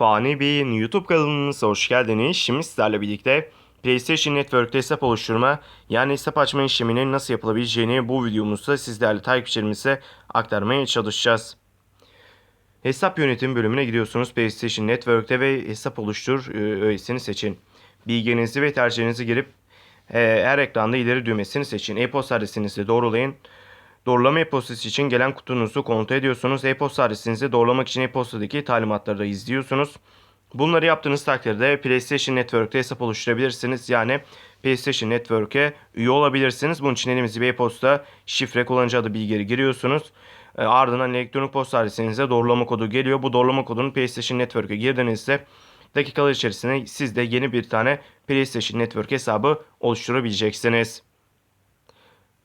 Fani Bey'in YouTube kanalımıza hoş geldiniz. Şimdi sizlerle birlikte PlayStation Network'te hesap oluşturma yani hesap açma işleminin nasıl yapılabileceğini bu videomuzda sizlerle takipçilerimize aktarmaya çalışacağız. Hesap yönetim bölümüne gidiyorsunuz PlayStation Network'te ve hesap oluştur e, öğesini seçin. Bilginizi ve tercihinizi girip e, her ekranda ileri düğmesini seçin. E-posta adresinizi doğrulayın. Doğrulama e-postası için gelen kutunuzu kontrol ediyorsunuz. E-posta adresinizi doğrulamak için e-postadaki talimatları da izliyorsunuz. Bunları yaptığınız takdirde PlayStation Network'te hesap oluşturabilirsiniz. Yani PlayStation Network'e üye olabilirsiniz. Bunun için elimizi bir e-posta, şifre, kullanıcı adı bilgileri giriyorsunuz. E, ardından elektronik posta adresinize doğrulama kodu geliyor. Bu doğrulama kodunu PlayStation Network'e girdiğinizde dakikalar içerisinde siz de yeni bir tane PlayStation Network hesabı oluşturabileceksiniz.